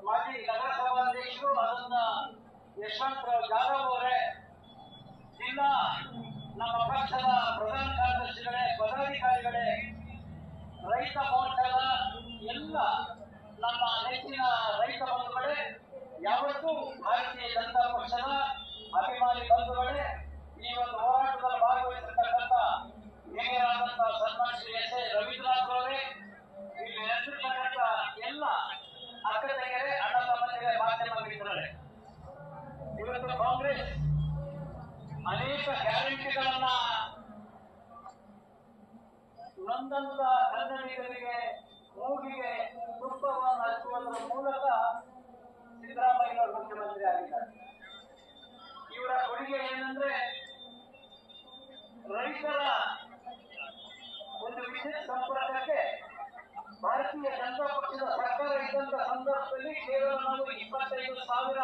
ಜಿಲ್ಲಾಧ್ಯಕ್ಷರು ನಗರ ಸಭಾಧ್ಯಕ್ಷರು ಅದನ್ನ ಯಶವಂತರಾವ್ ಜಾಧವ್ ಅವರೇ ಜಿಲ್ಲಾ ನಮ್ಮ ಪಕ್ಷದ ಪ್ರಧಾನ ಕಾರ್ಯದರ್ಶಿಗಳೇ, ಪದಾಧಿಕಾರಿಗಳೇ, ರೈತ ಮೋರ್ಚಾದ ಎಲ್ಲ ನಮ್ಮ ನೆಚ್ಚಿನ ರೈತ ಬಂಧುಗಳೇ, ಯಾವತ್ತೂ ಭಾರತೀಯ ಜನತಾ ಪಕ್ಷದ ಅಭಿಮಾನಿ ಬಂಧುಗಳೇ, ಈ ಒಂದು ಹೋರಾಟದಲ್ಲಿ ಭಾಗವಹಿಸಿರ್ತಕ್ಕಂಥ ಹಿರಿಯರಾದಂತಹ ಸನ್ಮಾನ ಶ್ರೀ ಎಸ್ ಎ ರವೀಂದ್ರನಾಥ್ ಅವರೇ ಕಾಂಗ್ರೆಸ್ ಅನೇಕ ಗ್ಯಾರಂಟಿಗಳನ್ನ ನೊಂದಂತ ಕನ್ನಡಿಗರಿಗೆ ಮೂಗಿಗೆ ತುಪ್ಪವನ್ನು ಹಚ್ಚುವುದರ ಮೂಲಕ ಸಿದ್ದರಾಮಯ್ಯನವರು ಮುಖ್ಯಮಂತ್ರಿ ಆಗಿದ್ದಾರೆ. ಇವರ ಕೊಡುಗೆ ಏನಂದ್ರೆ ರೈತರ ಒಂದು ವಿಶೇಷ ಸಂಪರ್ಕಕ್ಕೆ ಭಾರತೀಯ ಜನತಾ ಪಕ್ಷದ ಸರ್ಕಾರ ಇದ್ದಂತ ಸಂದರ್ಭದಲ್ಲಿ ಕೇವಲ ನಾವು ಇಪ್ಪತ್ತೈದು ಸಾವಿರ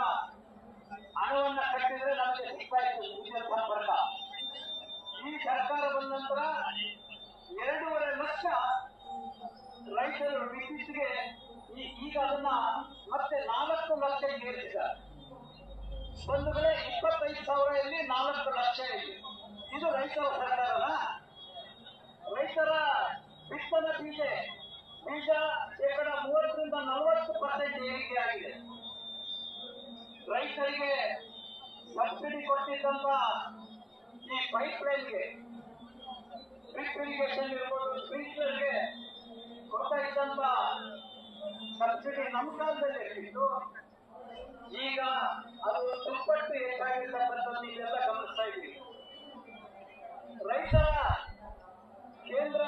ಹಣವನ್ನ ಕಟ್ಟಿದ್ರೆ ನಮಗೆ ಸಿಗ್ತಾ ಇತ್ತು ವಿದ್ಯುತ್ ಸಂಪರ್ಕ ಈ ಸರ್ಕಾರ ಬಂದ ನಂತರ ಎರಡೂವರೆ ಲಕ್ಷ ರೈತರು ವಿದ್ಯುತ್ಗೆ ಈಗ ಅದನ್ನ ಮತ್ತೆ ನಾಲ್ಕು ಲಕ್ಷ ಏರಿಸಿದ್ದಾರೆ. ಒಂದು ವೇಳೆ ಇಪ್ಪತ್ತೈದು ಸಾವಿರ ಇಲ್ಲಿ ನಾಲ್ಕು ಲಕ್ಷ ಇಲ್ಲಿ ಇದು ರೈತರ ಸರ್ಕಾರನ? ರೈತರ ಬಿತ್ತನೆ ಬೀಜ ಬೀಜ ಶೇಕಡ ಮೂವತ್ತರಿಂದ ನಲವತ್ತು ಪರ್ಸೆಂಟ್ ಏರಿಕೆ ಆಗಿದೆ ರೈತರಿಗೆ ಸಬ್ಸಿಡಿ ಕೊಟ್ಟಿದ್ದಂತ ಈ ಪೈಪ್ ಲೈನ್ಗೆ ಡ್ರಿಪ್ ಇರಿಗೇಷನ್ ಇರ್ಬೋದು, ಸ್ಪ್ರಿಂಕ್ಲರ್ಗೆ ಕೊಡ್ತಾ ಇದ್ದಂತ ಸಬ್ಸಿಡಿ ನಮ್ಮ ಕಾಲದಲ್ಲಿ ಇರ್ತಿತ್ತು. ಈಗ ಅದು ದುಪ್ಪಟ್ಟು ಹೆಚ್ಚಾಗಿರ್ತಕ್ಕಂಥದ್ದು ನೀವೆಲ್ಲ ಗಮನಿಸ್ತಾ ಇದ್ದೀವಿ ರೈತರ ಕೇಂದ್ರ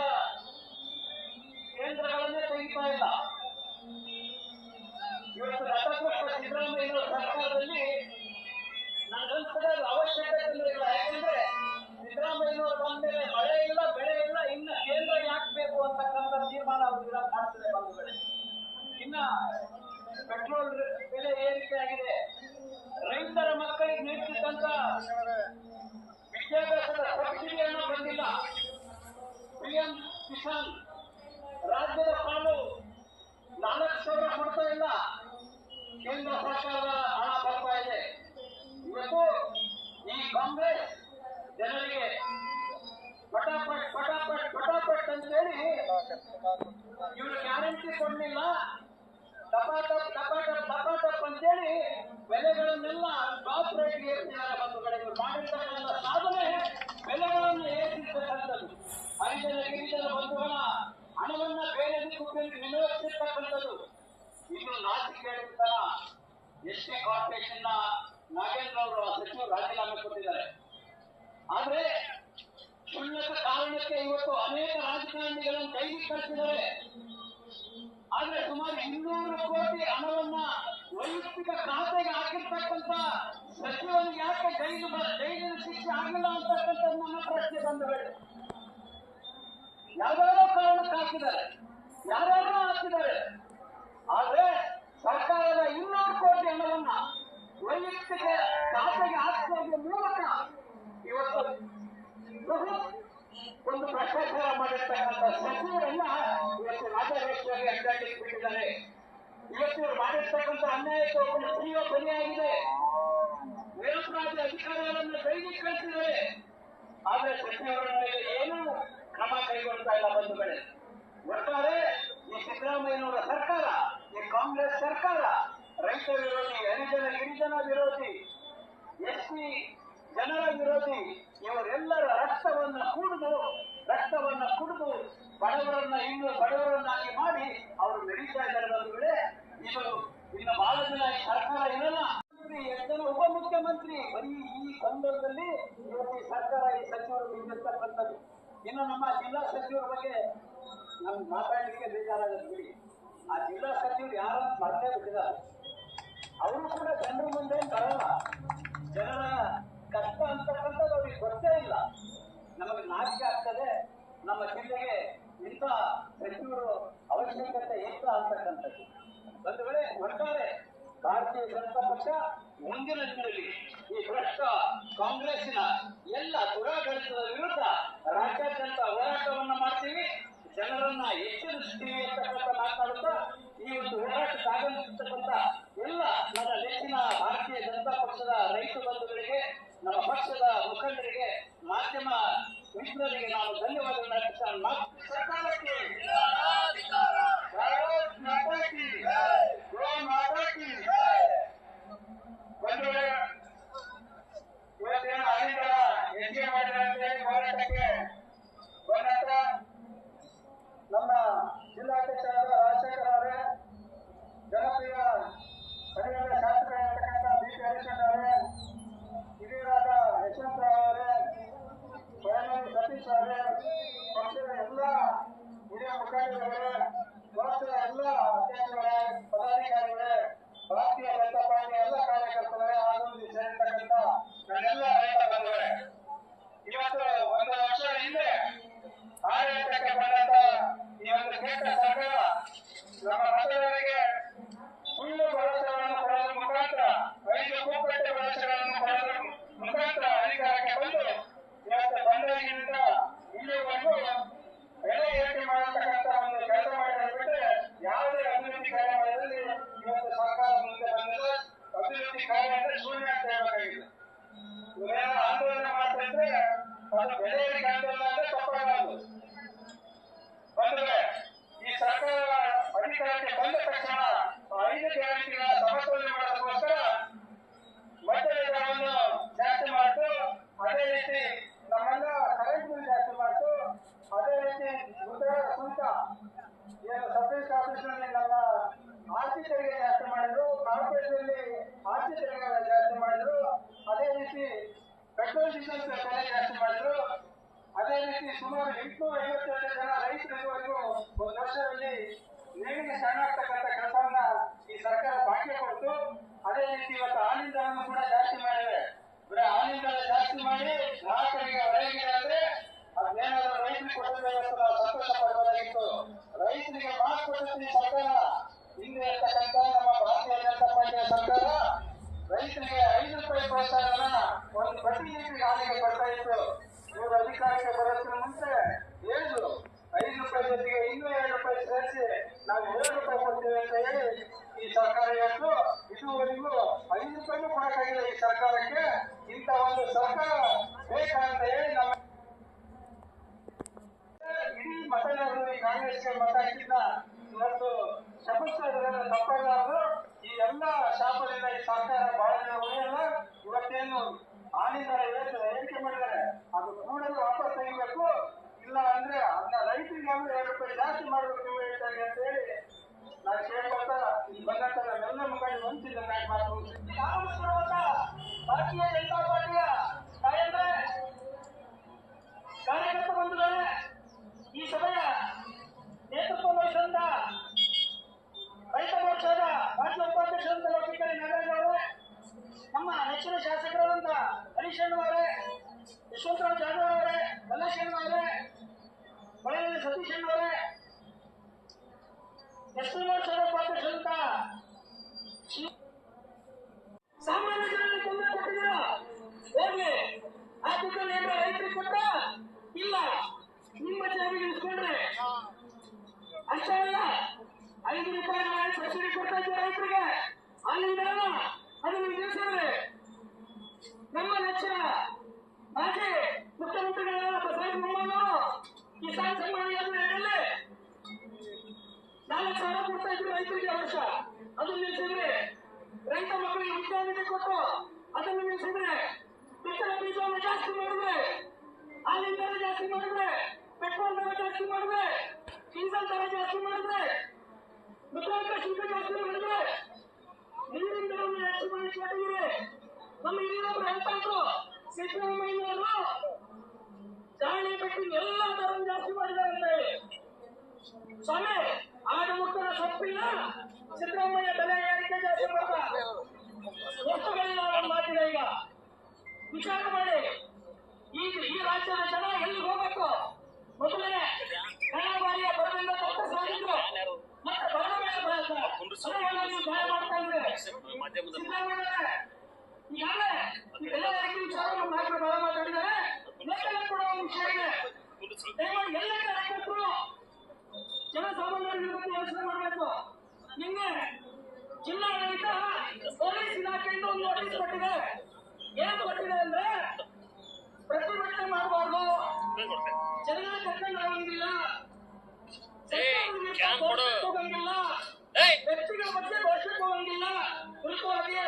ಕಾಂಗ್ರೆಸ್ ಜನರಿಗೆ ಪಟಾಪಟ್ ಪಟಾಪಟ್ ಪಟಾಪಟ್ ಅಂತ ಹೇಳಿ ಇವರು ಗ್ಯಾರಂಟಿ ಕೊಡ್ಲಿಲ್ಲ. ಟಪಾಟಪ್ ಟಪಾಟಪ್ ಟಪಾಟಪ್ ಅಂತೇಳಿ ಬೆಲೆಗಳನ್ನೆಲ್ಲ ಟಾಪ್ ರೇಟ್ ಏರಿಸಿದ್ದಾರೆ ಕಡೆ. ಇವರು ಮಾಡಿರ್ತಕ್ಕಂಥ ಸಾಧನೆ ಬೆಲೆಗಳನ್ನು ಏರಿಸಿರ್ತಕ್ಕಂಥದ್ದು. ಐದರ ಗಿರಿಜನ ಬಂಧುಗಳ ಹಣವನ್ನ ಬೇರೆ ದಿಕ್ಕುಗಳಿಗೆ ವಿನಿಯೋಗಿಸಿರ್ತಕ್ಕಂಥದ್ದು. ಇದು ನಾಚಿಕೆ ಎಷ್ಟೇ ಎಸ್ ಟಿ ಕಾರ್ಪೊರೇಷನ್ ನಾಗೇಂದ್ರ ಅವರು ಸಚಿವರು ರಾಜೀನಾಮೆ ಕೊಟ್ಟಿದ್ದಾರೆ. ಆದ್ರೆ ಉನ್ನತ ಕಾರಣಕ್ಕೆ ಇವತ್ತು ಅನೇಕ ರಾಜಕಾರಣಿಗಳನ್ನು ಕೈಗೆ ಕಳಿಸಿದ್ದಾರೆ ಆದ್ರೆ ಸುಮಾರು ಇನ್ನೂರು ಕೋಟಿ ಹಣವನ್ನ ವೈಯಕ್ತಿಕ ಖಾತೆಗೆ ಹಾಕಿರ್ತಕ್ಕಂಥ ಸಚಿವನಿಗೆ ಯಾಕೆ ಕೈಗೆ ಕೈಗಿನ ಶಿಕ್ಷೆ ಆಗಿಲ್ಲ ಅಂತಕ್ಕಂಥದ್ದು ನನ್ನ ಪ್ರಶ್ನೆ ಬಂಧುಗಳು ಯಾವ್ದಾರೋ ಕಾರಣಕ್ಕೆ ಹಾಕಿದ್ದಾರೆ. ಯಾರ್ಯಾರೋ ಹಾಕಿದ್ದಾರೆ. ಆದ್ರೆ ಸರ್ಕಾರದ ಇನ್ನೂರು ಕೋಟಿ ಹಣವನ್ನ ವೈಯಕ್ತಿಕ ಖಾಸಗಿ ಹಾಕುವುದರ ಮೂಲಕ ಇವತ್ತು ಒಂದು ಭ್ರಷ್ಟಾಚಾರ ಮಾಡಿರ್ತಕ್ಕಂಥ ಸಚಿವರನ್ನ ಇವತ್ತು ರಾಜಾರೋಷವಾಗಿ ಅಡ್ಡಾಡಲಿಕ್ಕೆ ಬಿಟ್ಟಿದ್ದಾರೆ ಇವತ್ತು ಮಾಡಿರ್ತಕ್ಕಂಥ ಅನ್ಯಾಯಕ್ಕೆ ಒಬ್ಬ ಸಿಒ ಬಲಿಯಾಗಿದೆ ನಿರಪರಾಧ ಅಧಿಕಾರಿಗಳನ್ನು ಕೈಗೆ ಕಳಿಸಿದ್ದಾರೆ. ಆದ್ರೆ ಸಚಿವರ ಮೇಲೆ ಏನೂ ಕ್ರಮ ಕೈಗೊಳ್ತಾ ಇಲ್ಲ ಬಂಧುಗಳೇ ಒಟ್ಟಾರೆ ಈ ಸಿದ್ದರಾಮಯ್ಯನವರ ಸರ್ಕಾರ, ಈ ಕಾಂಗ್ರೆಸ್ ಸರ್ಕಾರ ರೈತ ವಿರೋಧಿ ಹರಿಜನ ಜನ ವಿರೋಧಿ ಎಸ್ಸಿ ಜನರ ವಿರೋಧಿ, ಇವರೆಲ್ಲರ ರಕ್ತವನ್ನು ಕುಡಿದು, ರಕ್ತವನ್ನ ಕುಡಿದು ಬಡವರನ್ನ ಇನ್ನು ಬಡವರನ್ನಾಗಿ ಮಾಡಿ ಅವರು ನಡೀತಾ ಇದ್ದಾರೆ ಅನ್ನೋದು ವೇಳೆ ಇದು ಇನ್ನು ಬಹಳ ದಿನ ಸರ್ಕಾರ ಇರಲ್ಲ. ಉಪ ಉಪಮುಖ್ಯಮಂತ್ರಿ ಬರೀ ಈ ಸಂದರ್ಭದಲ್ಲಿ ಇವತ್ತು ಸರ್ಕಾರ ಈ ಸಚಿವರು ಬಿದ್ದಿರ್ತಕ್ಕಂಥದ್ದು ಇನ್ನು ನಮ್ಮ ಜಿಲ್ಲಾ ಸಚಿವರ ಬಗ್ಗೆ ನಮ್ಗೆ ಮಾತಾಡಲಿಕ್ಕೆ ಬಿಡಿ. ಆ ಜಿಲ್ಲಾ ಸಚಿವರು ಯಾರನ್ನು ಮರದೇ ಬಿಟ್ಟಿದ್ದಾರೆ. ಅವರು ಕೂಡ ಜನರ ಮುಂದೆ ಬರಲ್ಲ ಜನರ ಕಷ್ಟ ಅಂತಕ್ಕಂಥದ್ದು ಅವ್ರಿಗೆ ಗೊತ್ತೇ ಇಲ್ಲ. ನಮಗೆ ನಾಚಿಕೆ ಆಗ್ತದೆ. ನಮ್ಮ ಜಿಲ್ಲೆಗೆ ಇಂಥ ಸಚಿವರು ಅವಶ್ಯಕತೆ ಇಲ್ಲ ಅಂತಕ್ಕಂಥದ್ದು. ಒಂದು ವೇಳೆ ಒಟ್ಟಾರೆ ಭಾರತೀಯ ಜನತಾ ಪಕ್ಷ, ಮುಂದಿನ ದಿನದಲ್ಲಿ ಈ ಭ್ರಷ್ಟ ಕಾಂಗ್ರೆಸ್ಸಿನ ಎಲ್ಲ ದುರಾಡಳಿತದ ವಿರುದ್ಧ ರಾಜ್ಯಾದ್ಯಂತ ಹೋರಾಟವನ್ನು ಮಾಡ್ತೀವಿ. ಜನರನ್ನ ಎಚ್ಚರಿಸ್ತೀವಿ ಅಂತಕ್ಕಂಥ ಮಾತನಾಡುತ್ತಾ ಈ ಒಂದು ಹೋರಾಟಕ್ಕೆ ಆಗಮಿಸಿರ್ತಕ್ಕಂಥ ಎಲ್ಲ ನನ್ನ ನೆಚ್ಚಿನ ಭಾರತೀಯ ಜನತಾ ಪಕ್ಷದ ರೈತ ಬಂಧುಗಳಿಗೆ, ನಮ್ಮ ಪಕ್ಷದ ಮುಖಂಡರಿಗೆ, ಮಾಧ್ಯಮ ಮಿತ್ರರಿಗೆ ನಾನು ಧನ್ಯವಾದಗಳನ್ನು ಸರ್ಕಾರಕ್ಕೆ Grazie. ಬರೀ ದರ ಜಾಸ್ತಿ ಮಾಡಿ ಗ್ರಾಹಕರಿಗೆ ಹೊರಗಿದೆ ಅಂದ್ರೆ ಅದೇನಾದ್ರೂ ರೈತರಿಗೆ ನಾವು ಸಂತೋಷ ಪಡಬಹುದಾಗಿತ್ತು ರೈತರಿಗೆ ಮಾತು ಕೊಟ್ಟಿತ್ತು ಈ ಸರ್ಕಾರ. ಹಿಂದೆ ಇರ್ತಕ್ಕಂಥ ನಮ್ಮ ಭಾರತೀಯ ಜನತಾ ಪಾರ್ಟಿಯ ಸರ್ಕಾರ ಐದು ರೂಪಾಯಿ ಪ್ರೋತ್ಸಾಹನ ಒಂದು ಲೀಟರ್ ಹಾಲಿಗೆ ಕೊಡ್ತಾ ಇತ್ತು. ಇವರು ಅಧಿಕಾರಕ್ಕೆ ಬರೋದಕ್ಕೆ ಮುಂಚೆ ಹೇಳಿದ್ರು, ಐದು ರೂಪಾಯಿ ಜೊತೆಗೆ ಇನ್ನೂ ಎರಡು ರೂಪಾಯಿ ಸೇರಿಸಿ ನಾವು ಏಳು ರೂಪಾಯಿ ಕೊಡ್ತೇವೆ ಅಂತ ಹೇಳಿ ಈ ಸರ್ಕಾರ ಇವತ್ತು ಇದುವರೆಗೂ ಐದು ರೂಪಾಯಿನೂ ಕೊಡಕ್ಕಾಗಿಲ್ಲ ಈ ಸರ್ಕಾರಕ್ಕೆ. ಇಂಥ ಒಂದು ಸರ್ಕಾರ ಬೇಕಂತ ಹೇಳಿ ನಮ್ಮ ಇಡೀ ಮತದಾರರು ಈ ಕಾಂಗ್ರೆಸ್ಗೆ ಮತ ಹಾಕಿದ್ದ ಇವತ್ತು ಶಪಿಸೋದ್ರಿಂದ ತಪ್ಪಾಗಲಾರದು. ಈ ಎಲ್ಲ ಶಾಪದಿಂದ ಈ ಸರ್ಕಾರ ಬಹಳ ದಿನ ಉಳಿಯಲ್ಲ ಇವತ್ತೇನು ಆನಿಂದ ಹೇಳಿಕೆ ಮಾಡಿದ್ದಾರೆ. ಅದು ಕೂಡಲೇ ವಾಪಸ್ ತೆಗಿಬೇಕು. ಇಲ್ಲ ಅಂದ್ರೆ ಅದನ್ನ ರೈತರಿಗೆ ಅಂದ್ರೆ ಎರಡು ರೂಪಾಯಿ ಜಾಸ್ತಿ ಮಾಡಬೇಕು ನೀವು ಅಂತ ಹೇಳಿ ನಾನು ಕೇಳ್ಕೊಳ್ತಾ ಈ ಬಂದಂತ ನಮ್ಮೆಲ್ಲ ಮುಖಂಡ ವಂಚಿತ ಮಾತು. ಭಾರತೀಯ ಜನತಾ ಪಾರ್ಟಿಯ ಕಾರ್ಯಕರ್ತ ಬಂಧುಗಳೇ, ಈ ಸಭೆಯ ನೇತೃತ್ವ ವಹಿಸಿದಂತ ರೈತ ಮೋರ್ಚಾದ ರಾಜ್ಯ ಉಪಾಧ್ಯಕ್ಷರಂತ ಲೋಕಿಕರಿ ಅವರೇ, ನಮ್ಮ ನೆಚ್ಚಿನ ಶಾಸಕರಾದಂತ ಹರೀಶ್ ಅವರೇ, ಯಶವಂತರಾವ್ ಜಾಧವ್ ಅವರೇ ಮಲ್ಲೇಶ್ ಅವರೇ ಮಳೆಯಲ್ಲಿ ಸತೀಶ್ ಅವರೇ ಎಸ್ ವರ್ಷದ ಉಪಾಧ್ಯಕ್ಷರಂತ ಶ್ರೀ ಸಾಮಾನ್ಯ ಜನರಿಗೆ ತೊಂದರೆ ಕೊಟ್ಟಿದ್ದೀರಾ ಹೋಗ್ಲಿ ದುಡ್ಡನ್ನು ಏನು ರೈತರಿಗೆ ಕೊಟ್ಟ ಇಲ್ಲ. ನಿಮ್ಮ ಜೇಬಿಗೆ ಇಸ್ಕೊಂಡ್ರೆ? ಅಷ್ಟೇ ಅಲ್ಲ. ಐದು ರೂಪಾಯಿ ನಾವು ಸಬ್ಸಿಡಿ ಕೊಡ್ತಾ ಇದ್ದೀವಿ ರೈತರಿಗೆ? ಅಲ್ಲಿಂದ ಅದನ್ನು ನಿಲ್ಲಿಸಿದ್ರೆ ನಮ್ಮ ನೆಚ್ಚಿನ ಮಾಜಿ ಮುಖ್ಯಮಂತ್ರಿಗಳಾದ ಬಸವರಾಜ ಬೊಮ್ಮಾಯಿಯವರು ಕಿಸಾನ್ ಸನ್ಮಾನ ಯೋಜನೆಯಲ್ಲಿ ನಾಲ್ಕು ಸಾಲ ಕೊಡ್ತಾ ಇದ್ರು ರೈತರಿಗೆ ವರ್ಷ. ಅದನ್ನು ನಿಲ್ಸಿದ್ರೆ ರೈತ ಮಕ್ಕಳಿಗೆ ವಿದ್ಯಾರ್ಥಿ ಕೊಟ್ಟು ಅದನ್ನು ನಿಲ್ಸಿದ್ರೆ ಬಿತ್ತನೆ ಬೀಜವನ್ನು ಜಾಸ್ತಿ ಮಾಡಿದ್ರೆ, ಹಾಲಿನ ದರ ಜಾಸ್ತಿ ಮಾಡಿದ್ರೆ, ಪೆಟ್ರೋಲ್ ದರ ಜಾಸ್ತಿ ಮಾಡಿದ್ರೆ, ಡೀಸೆಲ್ ದರ ಜಾಸ್ತಿ ಮಾಡಿದ್ರೆ ಮುಖ್ಯಮಂತ್ರಿ ಶುಲ್ಕ ಜಾಸ್ತಿ ಮಾಡಿದ್ರೆ ನೀರಿನ ದರವನ್ನು ಜಾಸ್ತಿ ಮಾಡಿ ಮಾಡಿದ್ರೆ ನಮ್ಮ ಹಿರಿಯರೊಬ್ರು ಹೇಳ್ತಾ ಇದ್ರು, ಸಿದ್ದರಾಮಯ್ಯನವರು ಚಾಣಿ ಬೆಟ್ಟಿ ಎಲ್ಲ ದರ ಜಾಸ್ತಿ ಮಾಡಿದ್ದಾರೆ ಅಂತ ಹೇಳಿ. ಸ್ವಾಮಿ ಆಡು ಮುಟ್ಟದ ಸೊಪ್ಪಿನ ಸಿದ್ದರಾಮಯ್ಯ ಬೆಲೆ ಏರಿಕೆ ಜಾಸ್ತಿ ಮಾಡ್ತಾರೆ ವಸ್ತುಗಳಿಲ್ಲ ಒಂದು ಈಗ. ವಿಚಾರ ಮಾಡಿ. ಈಗ ಈ ರಾಜ್ಯದ ಜನ ಎಲ್ಲಿಗೆ ಹೋಗ್ಬೇಕು? ಮೊದಲೇ ಕನ್ನಡ ಬಾರಿಯ ಬರದಿಂದ ತಪ್ಪ ಮತ್ತೆ ಬರದ ಮೇಲೆ ಭಯ ಮಾಡ್ತಾ ಇದ್ರೆ ಸಿದ್ದರಾಮಯ್ಯ ಈಗಾಗಲೇ ಇದೆಲ್ಲ ಯಾಕೆ ವಿಚಾರ ನಮ್ಮ ನಾಯಕರು ಮಾತಾಡಿದ್ದಾರೆ ಕೂಡ ಒಂದು ವಿಷಯ ಇದೆ. ಎಲ್ಲ ಕಾರ್ಯಕರ್ತರು ಜನಸಾಮಾನ್ಯರಿಗೆ ಬಗ್ಗೆ ಯೋಚನೆ ಮಾಡಬೇಕು. ನಿನ್ನೆ ಜಿಲ್ಲಾಡಳಿತ ಪೊಲೀಸ್ ಇಲಾಖೆಯಿಂದ ಒಂದು ನೋಟಿಸ್ ಕೊಟ್ಟಿದೆ. ಏನು ಕೊಟ್ಟಿದೆ ಅಂದ್ರೆ ಪ್ರತಿಭಟನೆ ಮಾಡಬಾರ್ದು. ಜನಗಳ ಕರ್ಕೊಂಡು ಹೋಗಂಗಿಲ್ಲ. ವ್ಯಕ್ತಿಗಳ ಬಗ್ಗೆ ಘೋಷಣೆ ಹೋಗಂಗಿಲ್ಲ ಕುರಿತವಾಗಿ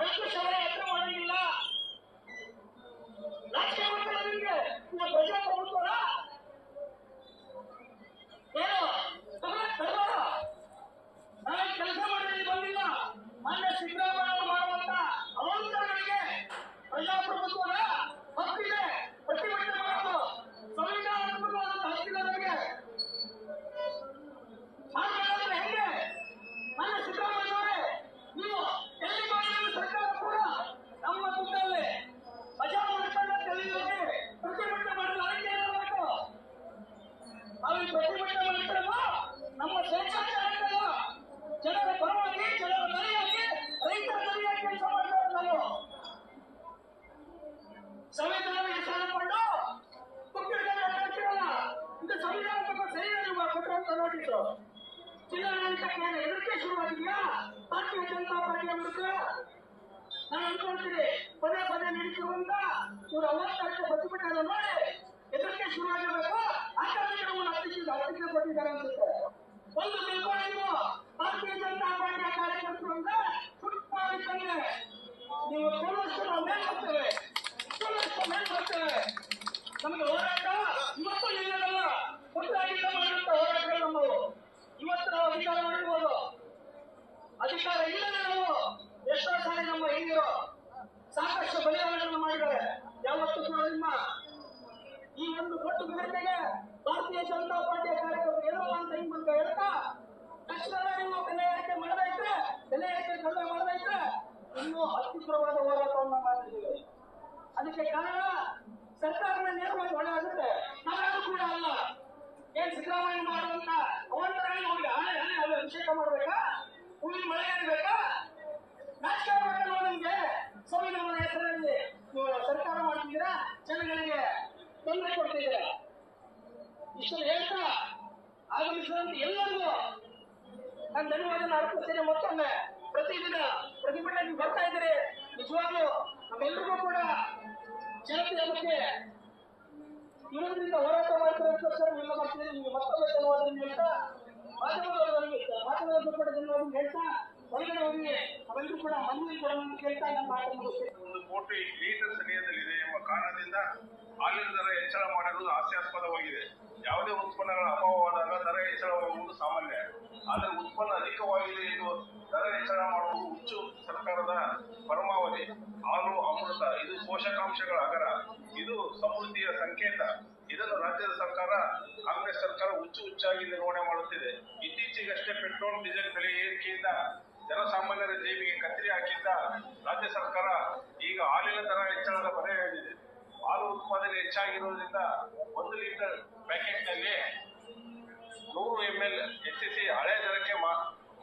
ಅಂಕುಶಾಲೆ ಹತ್ರ ಮಾಡಂಗಿಲ್ಲ ರಾಜಕೀಯ ಮಾಡ್ತಾರೆ ನಿಮ್ಗೆ ನೀವು ಪ್ರಜಾಪ್ರಭುತ್ವನ ಏನು ತಗೊಳ್ಳಿ, ತಗೊಳ್ಳಿ. ನಾವೇ ಕೆಲಸ ಮಾಡಿ ಬಂದಿಲ್ಲ ಮಾನ್ಯ ಸಿದ್ದರಾಮಯ್ಯ ಮಾಡುವಂತ ಅವಾಂತರಗಳಿಗೆ ಪ್ರಜಾಪ್ರಭುತ್ವದ ಹಕ್ಕಿದೆ ಪ್ರತಿಭಟನೆ ಮಾಡೋದು ಸಂವಿಧಾನಾತ್ಮಕವಾದಂತ ಹಕ್ಕಿದೆ ನಮಗೆ ಹಾಗಾದ್ರೆ ಹೆಂಗೆ ಮಾನ್ಯ ಸಿದ್ದರಾಮಯ್ಯವರೇ ನೀವು ಎಲ್ಲಿ ಮಾಡಿದ್ರು ಸರ್ಕಾರ ಕೂಡ ನಮ್ಮ ದುಡ್ಡಲ್ಲಿ ಮಜಾ ಮಾಡ್ಕೊಂಡು ತಿಳಿಯೋಕೆ ಪ್ರತಿಭಟನೆ ಮಾಡಲು ಅದಕ್ಕೆ ಏನಾಗಬೇಕು ನಾವು ಪ್ರತಿಭಟನೆ ನಮ್ಮ ಸ್ವೇಚ್ಛಾಚಾರಕ್ಕಲ್ಲ ಜನರ ಪರವಾಗಿ, ಜನರ ಮನೆಯಾಗಿ ರೈತರ ಮನೆಯಾಗಿ ಕೆಲಸ ಮಾಡಿರೋದು ನಾವು. ಸಂವಿಧಾನ ವಿಚಾರಕೊಂಡು ಕುಕ್ಕಿಡ್ಕೊಂಡು ಮಾತಾಡ್ತಿರಲ್ಲ ಇದು ನೀವು ಅಂತ ನೋಟಿಸು ಜಿಲ್ಲಾಡಳಿತಕ್ಕೆ ಎದುರಿಕೆ ಶುರುವಾಗಿದೆಯಾ? ಭಾರತೀಯ ಜನತಾ ಪಾರ್ಟಿಯ ವಿರುದ್ಧ ನಾನು ಅನ್ಕೊಂತೀನಿ, ಪದೇ ಪದೇ ನಿಲ್ಲಿಸುವಂತ ಇವರು ಅವತ್ತಾರು ಪ್ರತಿಭಟನೆ ನೋಡಿ. ಎದುರಿಕೆ ಶುರುವಾಗಿರಬೇಕು ಆಕಾಶಕ್ಕೆ ನಮ್ಮನ್ನು ಹತ್ತಿಸಿದ ಹತ್ತಿಗೆ ಕೊಟ್ಟಿದ್ದಾರೆ ಅನ್ಸುತ್ತೆ. ಒಂದು ತಿಳ್ಕೊಳ್ಳಿ ನೀವು. ಭಾರತೀಯ ಜನತಾ ಪಾರ್ಟಿಯ ಕಾರ್ಯಕರ್ತರು ಅಂದ್ರೆ ಸುಟ್ಟಾಗಿದ್ದಂಗೆ ನೀವು ನಾವು ಮೇಲ್ ಬರ್ತೇವೆ ಸೋಲಷ್ಟು ಮೇಲೆ ಬರ್ತೇವೆ ನಮಗೆ ಹೋರಾಟ ಇವತ್ತು ನಿಲ್ಲಲ್ಲ ಒಟ್ಟಾಗಿದ್ದ ಮಾಡುವಂತ ಹೋರಾಟಗಳು ನಮ್ಮವು ಇವತ್ತು ನಾವು ಅಧಿಕಾರ ಮಾಡಿರ್ಬೋದು ಅಧಿಕಾರ ಇಲ್ಲದೆ ನಾವು ಎಷ್ಟೋ ಸಾರಿ ನಮ್ಮ ಹಿರಿಯರು ಸಾಕಷ್ಟು ಬಲಿದಾನಗಳನ್ನು ಮಾಡಿದ್ದಾರೆ ಯಾವತ್ತೂ ಕೂಡ ನಿಮ್ಮ ಈ ಒಂದು ದೊಡ್ಡ ವಿನಂತಿಗೆ ಭಾರತೀಯ ಜನತಾ ಪಾರ್ಟಿಯ ಕಾರ್ಯಕರ್ತರು ಏನೋ ಅಂತ ಹಿಂಗ್ ಹೇಳ್ತಾ ತಕ್ಷಣ ನೀವು ಬೆಲೆ ಏರಿಕೆ ಮಾಡದೇ ಇದ್ರೆ ಬೆಲೆ ಏರಿಕೆ ಕಡಿಮೆ ಮಾಡದೇ ಇದ್ರೆ ಇನ್ನೂ ಅತ್ಯುಗ್ರವಾದ ಹೋರಾಟವನ್ನು ಮಾಡಿದ್ದೀವಿ ಅದಕ್ಕೆ ಕಾರಣ ಸರ್ಕಾರದ ನೇರವಾಗಿ ಹೊಣೆ ಆಗುತ್ತೆ. ನಾವ್ಯಾರು ಕೂಡ ಅಲ್ಲ. ಏನ್ ಸಿದ್ದರಾಮಯ್ಯ ಮಾಡುವಂತ ಅವಾಂತರಗಳು ಹೋಗಿ ಹಳೆ ಅಭಿಷೇಕ ಮಾಡ್ಬೇಕಾ? ಹೂವಿನ ಮಳೆ ಇರಬೇಕಾ ರಾಜಕಾರಣ ಮಾಡಲ್ಲ ನಿಮ್ಗೆ? ಸಂವಿಧಾನದ ಹೆಸರಲ್ಲಿ ನೀವು ಸರ್ಕಾರ ಮಾಡ್ತಿದ್ದೀರಾ? ಜನಗಳಿಗೆ ತೊಂದರೆ ಕೊಡ್ತಿದ್ದೀರಾ? ಇಷ್ಟು ಹೇಳ್ತಾ? ಆಗಮಿಸಿದಂತ ಎಲ್ಲರಿಗೂ ನಾನು ಧನ್ಯವಾದ ಅರ್ಪಿಸ್ತೇನೆ ಮತ್ತೊಮ್ಮೆ. ಪ್ರತಿದಿನ ಪ್ರತಿಭಟನೆಗೆ ಬರ್ತಾ ಇದ್ದೀರಿ. ನಿಜವಾಗ್ಲೂ ನಮ್ಮೆಲ್ಲರಿಗೂ ಕೂಡ ಜನತೆಯ ಬಗ್ಗೆ ಇರೋದ್ರಿಂದ ಹೋರಾಟ ಮಾಡ್ತಿರೋದಕ್ಕೋಸ್ಕರ ನಿಮ್ಮ ಮಕ್ಕಳಿಗೆ ನಿಮಗೆ ಮತ್ತೊಮ್ಮೆ ಧನ್ಯವಾದ ಹೇಳ್ತಾ, ಮಾಧ್ಯಮದವರು ನನಗೆ ಮಾಧ್ಯಮದ ಕೂಡ ಹೇಳ್ತಾ, ಹೊರಗಡೆ ಹೋಗಿ ಅವೆಲ್ಲರೂ ಕೂಡ ಮನವಿ ಕೂಡ ಕೇಳ್ತಾ ನಮ್ಮ ಮಾತನ್ನು ಕೋಟಿ ಲೀಟರ್ ಸನಿಹದಲ್ಲಿದೆ ಎಂಬ ಕಾರಣದಿಂದ ಹಾಲಿನ ದರ ಹೆಚ್ಚಳ ಮಾಡಿರುವುದು ಹಾಸ್ಯಾಸ್ಪದವಾಗಿದೆ. ಯಾವುದೇ ಉತ್ಪನ್ನಗಳ ಅಭಾವವಾದಾಗ ದರ ಹೆಚ್ಚಳವಾಗುವುದು ಸಾಮಾನ್ಯ. ಆದರೆ ಉತ್ಪನ್ನ ಅಧಿಕವಾಗಿದೆ ಎಂದು ದರ ಹೆಚ್ಚಳ ಮಾಡುವುದು ಹುಚ್ಚು ಸರ್ಕಾರದ ಪರಮಾವಧಿ. ಹಾಲು, ಅಮೃತ, ಇದು ಪೋಷಕಾಂಶಗಳ ಅಗರ. ಇದು ಸಮೃದ್ಧಿಯ ಸಂಕೇತ. ಇದನ್ನು ರಾಜ್ಯದ ಸರ್ಕಾರ, ಕಾಂಗ್ರೆಸ್ ಸರ್ಕಾರ ಹುಚ್ಚು ಹುಚ್ಚಾಗಿ ನಿರ್ವಹಣೆ ಮಾಡುತ್ತಿದೆ. ಇತ್ತೀಚೆಗಷ್ಟೇ ಪೆಟ್ರೋಲ್, ಡೀಸೆಲ್ ಬೆಲೆ ಏರಿಕೆಯಿಂದ ಜನಸಾಮಾನ್ಯರ ಜೇಬಿಗೆ ಕತ್ತರಿ ಹಾಕಿದ್ದ ರಾಜ್ಯ ಸರ್ಕಾರ ಈಗ ಹಾಲಿನ ದರ ಹೆಚ್ಚಳದ ಬರೆ ಎಳೆದಿದೆ ಹಾಲು ಉತ್ಪಾದನೆ ಹೆಚ್ಚಾಗಿರುವುದರಿಂದ ಒಂದು ಲೀಟರ್ ಪ್ಯಾಕೆಟ್ನಲ್ಲಿ ನೂರು ಎಂ ಎಲ್ ಹೆಚ್ಚಿಸಿ ಹಳೆ ದರಕ್ಕೆ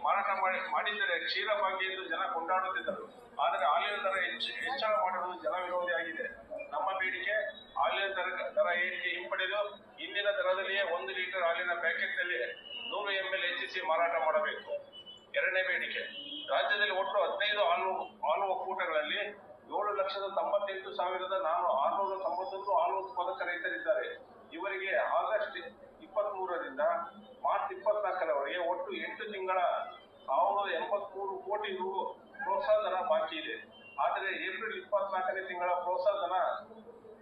ಮಾರಾಟ ಮಾಡಿ, ಮಾಡಿದ್ದರೆ ಕ್ಷೀರ ಭಾಗ್ಯ ಎಂದು ಜನ ಕೊಂಡಾಡುತ್ತಿದ್ದರು. ಆದರೆ ಹಾಲಿನ ದರ ಹೆಚ್ಚು, ಹೆಚ್ಚಳ ಮಾಡಿರುವುದು ಜನ ವಿರೋಧಿಯಾಗಿದೆ ನಮ್ಮ ಬೇಡಿಕೆ ಹಾಲಿನ ದರ ದರ ಏರಿಕೆ ಹಿಂಪಡೆದು ಇಂದಿನ ದರದಲ್ಲಿಯೇ ಒಂದು ಲೀಟರ್ ಹಾಲಿನ ಪ್ಯಾಕೆಟ್ನಲ್ಲಿ ನೂರು ಎಂ ಎಲ್ ಹೆಚ್ಚಿಸಿ ಮಾರಾಟ ಮಾಡಬೇಕು. ಎರಡನೇ ಬೇಡಿಕೆ, ರಾಜ್ಯದಲ್ಲಿ ಒಟ್ಟು ಹದಿನೈದು ಹಾಲು ಹಾಲು ಒಕ್ಕೂಟಗಳಲ್ಲಿ ಲಕ್ಷದ ತೊಂಬತ್ತೆಂಟು ಸಾವಿರದ ನಾನು ಆರುನೂರ ತೊಂಬತ್ತೊಂದು ಹಾಲು ಉತ್ಪಾದಕ ರೈತರಿದ್ದಾರೆ. ಇವರಿಗೆ ಆಗಸ್ಟ್ ಇಪ್ಪತ್ತ್ ಮೂರರಿಂದ ಮಾರ್ಚ್ ಇಪ್ಪತ್ನಾಲ್ಕರವರೆಗೆ ಒಟ್ಟು ಎಂಟು ತಿಂಗಳ ಸಾವಿರದ ಎಂಬತ್ಮೂರು ಕೋಟಿ ರು ಪ್ರೋತ್ಸಾಹ ಧನ ಬಾಕಿ ಇದೆ. ಆದರೆ ಏಪ್ರಿಲ್ ಇಪ್ಪತ್ನಾಲ್ಕನೇ ತಿಂಗಳ ಪ್ರೋತ್ಸಾಹ ಧನ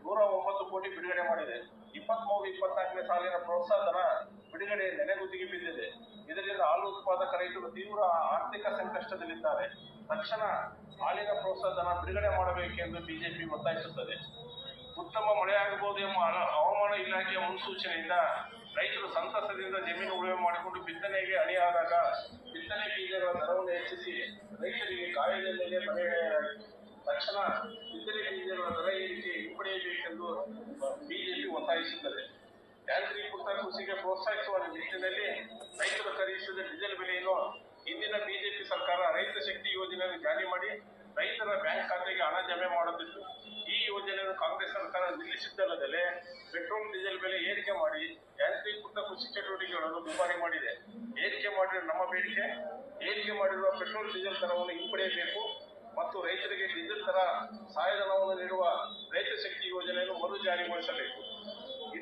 ನೂರ ಒಂಬತ್ತು ಕೋಟಿ ಬಿಡುಗಡೆ ಮಾಡಿದೆ. ಇಪ್ಪತ್ಮೂರು, ಇಪ್ಪತ್ನಾಲ್ಕನೇ ಸಾಲಿನ ಪ್ರೋತ್ಸಾಹ ಧನ ಬಿಡುಗಡೆ ನೆನೆಗುದಿಗೆ ಬಿದ್ದಿದೆ. ಇದರಿಂದ ಹಾಲು ಉತ್ಪಾದಕ ರೈತರು ತೀವ್ರ ಆರ್ಥಿಕ ಸಂಕಷ್ಟದಲ್ಲಿದ್ದಾರೆ. ತಕ್ಷಣ ಹಾಲಿನ ಪ್ರೋತ್ಸಾಹಧನ ಬಿಡುಗಡೆ ಮಾಡಬೇಕೆಂದು ಬಿಜೆಪಿ ಒತ್ತಾಯಿಸುತ್ತದೆ. ಉತ್ತಮ ಮಳೆಯಾಗಬಹುದು ಎಂಬ ಹವಾಮಾನ ಇಲಾಖೆಯ ಮುನ್ಸೂಚನೆಯಿಂದ ರೈತರು ಸಂತಸದಿಂದ ಜಮೀನು ಉಳುಮೆ ಮಾಡಿಕೊಂಡು ಬಿತ್ತನೆಗೆ ಅಣಿಯಾದಾಗ ಬಿತ್ತನೆ ಬೀಜಗಳ ದರವನ್ನು ಹೆಚ್ಚಿಸಿ ರೈತರಿಗೆ ಕಾಯಿಲೆ ಮೇಲೆ ತಕ್ಷಣ ಬಿತ್ತನೆ ಬೀಜಗಳ ದರ ಏರಿಕೆ ಹಿಂಪಡೆಯಬೇಕೆಂದು ಬಿಜೆಪಿ ಒತ್ತಾಯಿಸುತ್ತದೆ. ಯಾಂತ್ರೀಕೃತ ಕೃಷಿಗೆ ಪ್ರೋತ್ಸಾಹಿಸುವ ನಿಟ್ಟಿನಲ್ಲಿ ರೈತರು ಖರೀದಿಸಿದ ಡೀಸೆಲ್ ಬೆಲೆಯನ್ನು ಹಿಂದಿನ ಬಿಜೆಪಿ ಸರ್ಕಾರ ರೈತ ಶಕ್ತಿ ಯೋಜನೆಯನ್ನು ಜಾರಿ ಮಾಡಿ ರೈತರ ಬ್ಯಾಂಕ್ ಖಾತೆಗೆ ಹಣ ಜಮೆ ಮಾಡುತ್ತಿತ್ತು. ಈ ಯೋಜನೆಯನ್ನು ಕಾಂಗ್ರೆಸ್ ಸರ್ಕಾರ ನಿಲ್ಲಿಸಿದ್ದಲ್ಲದೆ ಪೆಟ್ರೋಲ್, ಡೀಸೆಲ್ ಬೆಲೆ ಏರಿಕೆ ಮಾಡಿ ಯಾಂತ್ರೀಕೃತ ಕೃಷಿ ಚಟುವಟಿಕೆಗಳನ್ನು ದುಬಾರಿ ಮಾಡಿದೆ. ಏರಿಕೆ ಮಾಡಿರುವ ನಮ್ಮ ಬೇಡಿಕೆ, ಏರಿಕೆ ಮಾಡಿರುವ ಪೆಟ್ರೋಲ್, ಡೀಸೆಲ್ ದರವನ್ನು ಹಿಂಪಡೆಯಬೇಕು ಮತ್ತು ರೈತರಿಗೆ ಡೀಸೆಲ್ ದರ ಸಹಾಯಧನವನ್ನು ನೀಡುವ ರೈತ ಶಕ್ತಿ ಯೋಜನೆಯನ್ನು ಮರು ಜಾರಿಗೊಳಿಸಬೇಕು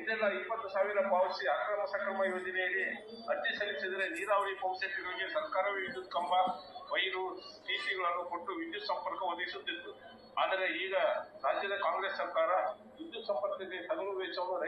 ಇದೆಲ್ಲ ಇಪ್ಪತ್ತು ಸಾವಿರ ಪಾವತಿಸಿ ಅಕ್ರಮ ಸಕ್ರಮ ಯೋಜನೆಯಲ್ಲಿ ಅರ್ಜಿ ಸಲ್ಲಿಸಿದರೆ ನೀರಾವರಿ ಪಂಪ್ಸೆಟ್ಗಳಿಗೆ ಸರ್ಕಾರವೇ ವಿದ್ಯುತ್ ಕಂಬ, ವೈರು, ಟಿಸಿಗಳನ್ನು ಕೊಟ್ಟು ವಿದ್ಯುತ್ ಸಂಪರ್ಕ ಒದಗಿಸುತ್ತಿತ್ತು. ಆದರೆ ಈಗ ರಾಜ್ಯದ ಕಾಂಗ್ರೆಸ್ ಸರ್ಕಾರ ವಿದ್ಯುತ್ ಸಂಪರ್ಕಕ್ಕೆ ತಗಲು ವೆಚ್ಚವನ್ನು